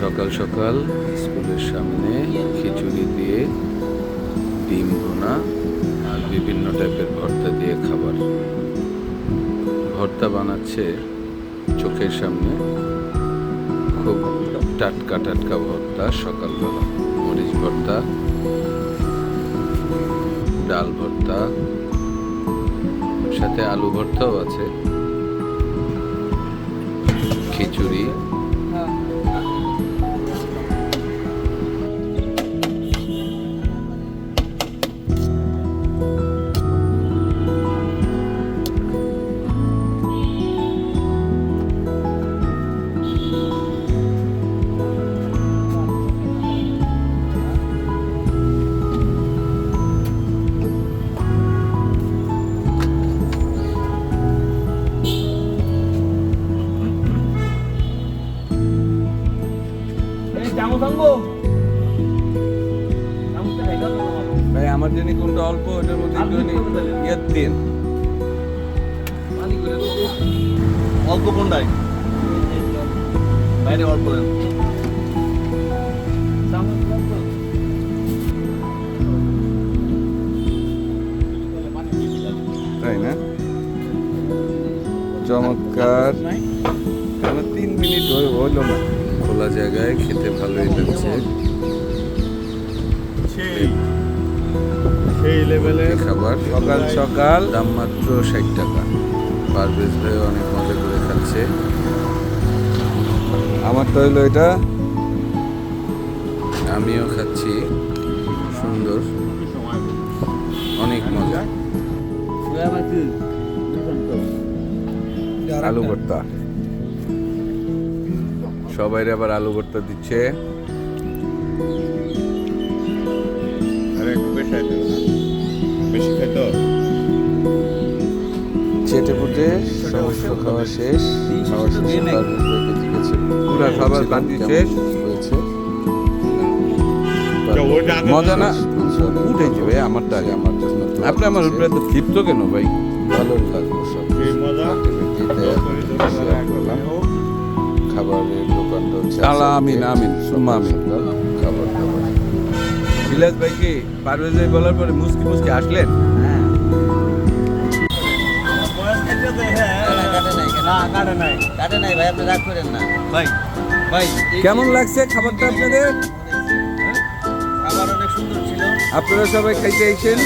সকাল সকাল স্কুলের সামনে খিচুড়ি দিয়ে ডিম ভুনা আর বিভিন্ন টাইপের ভর্তা দিয়ে খাবার। ভর্তা বানাচ্ছে চোখের সামনে খুব টাটকা টাটকা ভর্তা সকালবেলা। মরিচ ভর্তা, ডাল ভর্তা, সাথে আলু ভর্তাও আছে। খিচুড়ি না। ভাই আমার জন্য কোনটা অল্প ওটার মধ্যে আপনি কোনটা নেবেন? ইয়ে দিন। অল্প কোনটাই? বাইরে অল্প দেন তাই না? চমৎকার। তিন মিনিট হয়ে হইল না? খোলা জায়গায় খেতে ভালোই লাগছে। সেই লেভেলের খাবার সকাল সকাল দাম মাত্র ষাট টাকা। পারভেজ ভাই অনেক মজা করে খাচ্ছে। আমারটা হইল এটা। আমিও খাচ্ছি। সুন্দর। অনেক মজা। আলু ভর্তা। সবাই আবার আলু ভর্তা দিচ্ছে আরে একটু বেশি খাইতে হবে না বেশি খাইতে হবে। চেটে পুটে সমস্ত খাওয়া শেষ খাওয়া শেষে পুরা খাবার বান্তি শেষ হয়েছে মজা না। উঠেছে ভাই আমারটা আগে আমার জন্য আপনি আমার উপরে তো ক্ষিপ্ত কেন ভাই ভালো লাগল সব মজা খাবারের দোকানটা হচ্ছে আল্লাহ আমিন, আমিন, সুম্মা আমিন। খাবার খাবার বিলাস ভাই কি পারভেজ ভাই বলার পরে মুসকি মুসকি আসলেন? কাটে নাই ভাই আপনি রাগ না ভাই ভাই কেমন লাগছে খাবারটা আপনাদের? খাবার অনেক সুন্দর ছিল। আপনারা সবাই খাইতে আইছেন?